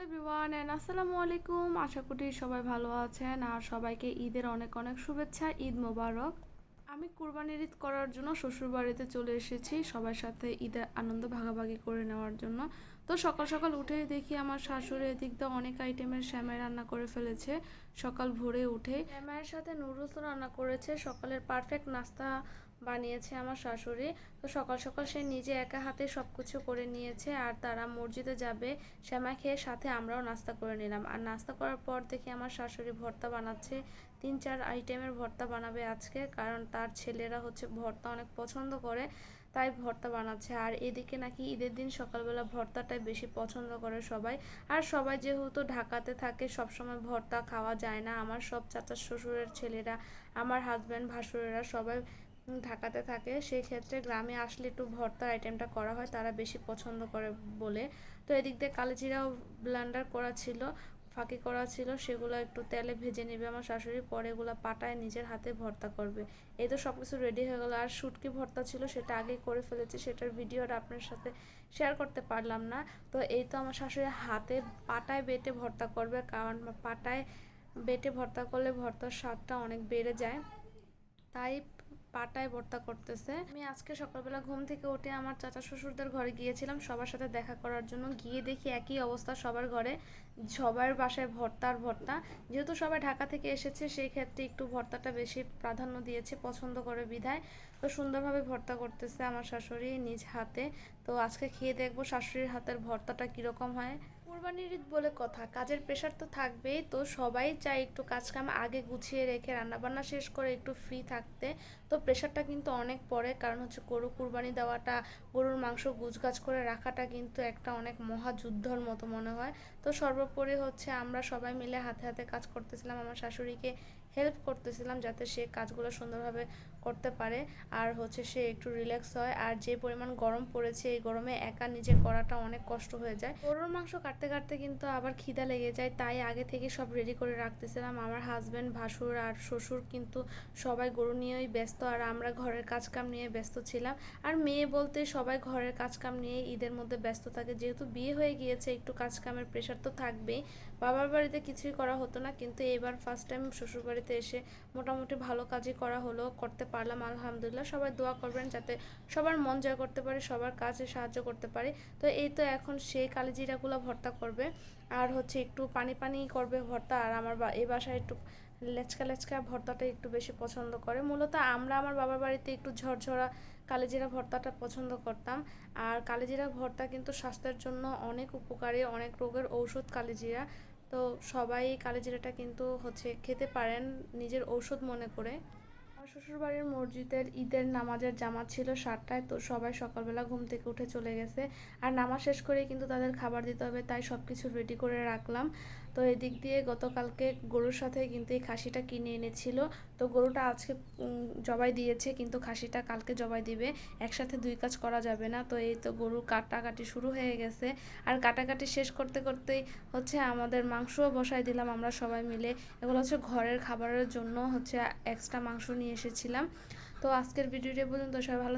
Hello everyone and আসসালামু আলাইকুম। আশা করি সবাই ভালো আছেন, আর সবাইকে ঈদের অনেক অনেক শুভেচ্ছা, ঈদ মোবারক। আমি কুরবানির ঈদ করার জন্য শ্বশুরবাড়িতে চলে এসেছি, সবার সাথে ঈদের আনন্দ ভাগাভাগি করে নেওয়ার জন্য। তো সকাল সকাল উঠেই দেখি আমার শাশুড়ি এদিক দিয়ে অনেক আইটেমের শ্যামাই রান্না করে ফেলেছে। সকাল ভোরে উঠে শ্যামাইয়ের সাথে নুডলস রান্না করেছে। সকালের পারফেক্ট নাস্তা বানিয়েছে আমার শাশুড়ি। তো সকাল সকাল সে নিজে একা হাতে সব কিছু করে নিয়েছে আর তারা মসজিদে যাবে। শ্যামা খেয়ে সাথে আমরাও নাস্তা করে নিলাম। আর নাস্তা করার পর দেখি আমার শাশুড়ি ভর্তা বানাচ্ছে। তিন চার আইটেমের ভর্তা বানাবে আজকে। কারণ তার ছেলেরা হচ্ছে ভর্তা অনেক পছন্দ করে। তাই ভর্তা বানাচ্ছে। আর এদিকে নাকি ঈদের দিন সকালবেলা ভর্তাটাই বেশি পছন্দ করে সবাই। আর সবাই যেহেতু ঢাকাতে থাকে, সবসময় ভর্তা খাওয়া যায় না। আমার সব চাচা শ্বশুরের ছেলেরা, আমার হাজব্যান্ড ভাসুরেরা সবাই ঢাকাতে থাকে। সেই ক্ষেত্রে গ্রামে আসলে একটু ভর্তার আইটেমটা করা হয়, তারা বেশি পছন্দ করে বলে। তো এদিক দিয়ে কালিজিরাও ব্লান্ডার করা ছিল। ফাঁকি করা ছিল, সেগুলো একটু তেলে ভেজে নেবে আমার শাশুড়ি, পরে এগুলো পাটায় নিজের হাতে ভর্তা করবে। এই তো সব কিছু রেডি হয়ে গেলো। আর শুটকি ভর্তা ছিল, সেটা আগেই করে ফেলেছি, সেটার ভিডিওটা আপনার সাথে শেয়ার করতে পারলাম না। তো এই তো আমার শাশুড়ি হাতে পাটায় বেটে ভর্তা করবে, কারণ পাটায় বেটে ভর্তা করলে ভর্তার স্বাদটা অনেক বেড়ে যায়। তাই পাটায় ভর্তা করতেছে। আমি আজকে সকালবেলা ঘুম থেকে উঠে আমার চাচা শ্বশুরদের ঘরে গিয়েছিলাম। সবার সাথে দেখা করার জন্য গিয়ে দেখি একই অবস্থা সবার ঘরে। সবার বাসায় ভর্তার ভর্তা। যেহেতু সবাই ঢাকা থেকে এসেছে, সেই ক্ষেত্রে একটু ভর্তাটা বেশি প্রাধান্য দিয়েছে, পছন্দ করে বিধায়। তো সুন্দরভাবে ভর্তা করতেছে আমার শাশুড়ি নিজ হাতে। তো আজকে খেয়ে দেখব শাশুড়ির হাতের ভর্তাটা কীরকম হয়। কুরবানির ঈদ বলে কথা, কাজের প্রেশার তো থাকবেই, তো সবাই চায় একটু কাজকাম আগে গুছিয়ে রেখে, রান্নাবান্না শেষ করে একটু ফ্রি থাকতে, তো প্রেশারটা কিন্তু অনেক পড়ে, কারণ হচ্ছে গরু কুরবানি দেওয়াটা, গরুর মাংস গুছগাছ করে রাখাটা কিন্তু একটা অনেক মহাযুদ্ধর মতো মনে হয়। তো সর্বোপরি হচ্ছে আমরা সবাই মিলে হাতে হাতে কাজ করতেছিলাম, আমার শাশুড়িকে হেল্প করতেছিলাম যাতে সে কাজগুলো সুন্দরভাবে করতে পারে, আর হচ্ছে সে একটু রিল্যাক্স হয়, আর যে পরিমাণ গরম পড়েছে, এই গরমে একা নিজে করাটা অনেক কষ্ট হয়ে যায়। গরুর মাংস কাটতে কাটতে কিন্তু আবার খিদা লেগে যায়। তাই আগে থেকে সব রেডি করে রাখতেছিলাম। আমার হাজব্যান্ড ভাসুর আর শ্বশুর কিন্তু সবাই গরু নিয়েই ব্যস্ত আর আমরা ঘরের কাজকাম নিয়ে ব্যস্ত ছিলাম। আর মেয়ে বলতে সবাই ঘরের কাজকাম নিয়ে ঈদের মধ্যে ব্যস্ত থাকে। যেহেতু বিয়ে হয়ে গিয়েছে, একটু কাজকামের প্রেশার তো থাকবেই। বাবার বাড়িতে কিছুই করা হতো না, কিন্তু এবার ফার্স্ট টাইম শ্বশুর বাড়িতে এসে মোটামুটি ভালো কাজই করা হলো, করতে পারলাম, আলহামদুলিল্লাহ। সবাই দোয়া করবেন যাতে সবার মন জয় করতে পারে, সবার কাজে সাহায্য করতে পারে। তো এই তো এখন সেই কালিজিরাগুলো ভর্তা করবে। আর হচ্ছে একটু পানি পানি করবে ভর্তা। আর আমার এই বাসায় একটু লেচকা লেচকা ভর্তাটা একটু বেশি পছন্দ করে। মূলত আমরা আমার বাবার বাড়িতে একটু ঝরঝরা কালিজিরা ভর্তাটা পছন্দ করতাম। আর কালিজিরা ভর্তা কিন্তু স্বাস্থ্যের জন্য অনেক উপকারী, অনেক রোগের ঔষধ কালিজিরা। তো সবাই কালিজিরাটা কিন্তু হচ্ছে খেতে পারেন নিজের ঔষধ মনে করে। আমার শ্বশুরবাড়ির মসজিদের ঈদের নামাজের জামাত ছিল সাতটায়, তো সবাই সকালবেলা ঘুম থেকে উঠে চলে গেছে। আর নামাজ শেষ করেই কিন্তু তাদের খাবার দিতে হবে, তাই সব কিছু রেডি করে রাখলাম। তো এদিক দিয়ে গতকালকে গরুর সাথে কিন্তু এই খাসিটা কিনে এনেছিল। তো গরুটা আজকে জবাই দিয়েছে, কিন্তু খাসিটা কালকে জবাই দিবে। একসাথে দুই কাজ করা যাবে না, তো এই তো গরু কাটাকাটি শুরু হয়ে গেছে। আর কাটাকাটি শেষ করতে করতেই হচ্ছে আমাদের মাংসও বসাই দিলাম আমরা সবাই মিলে। এগুলো হচ্ছে ঘরের খাবারের জন্য হচ্ছে এক্সট্রা মাংস নিয়ে এসেছিলাম। তো আজকের ভিডিওটি পর্যন্ত সবাই ভালো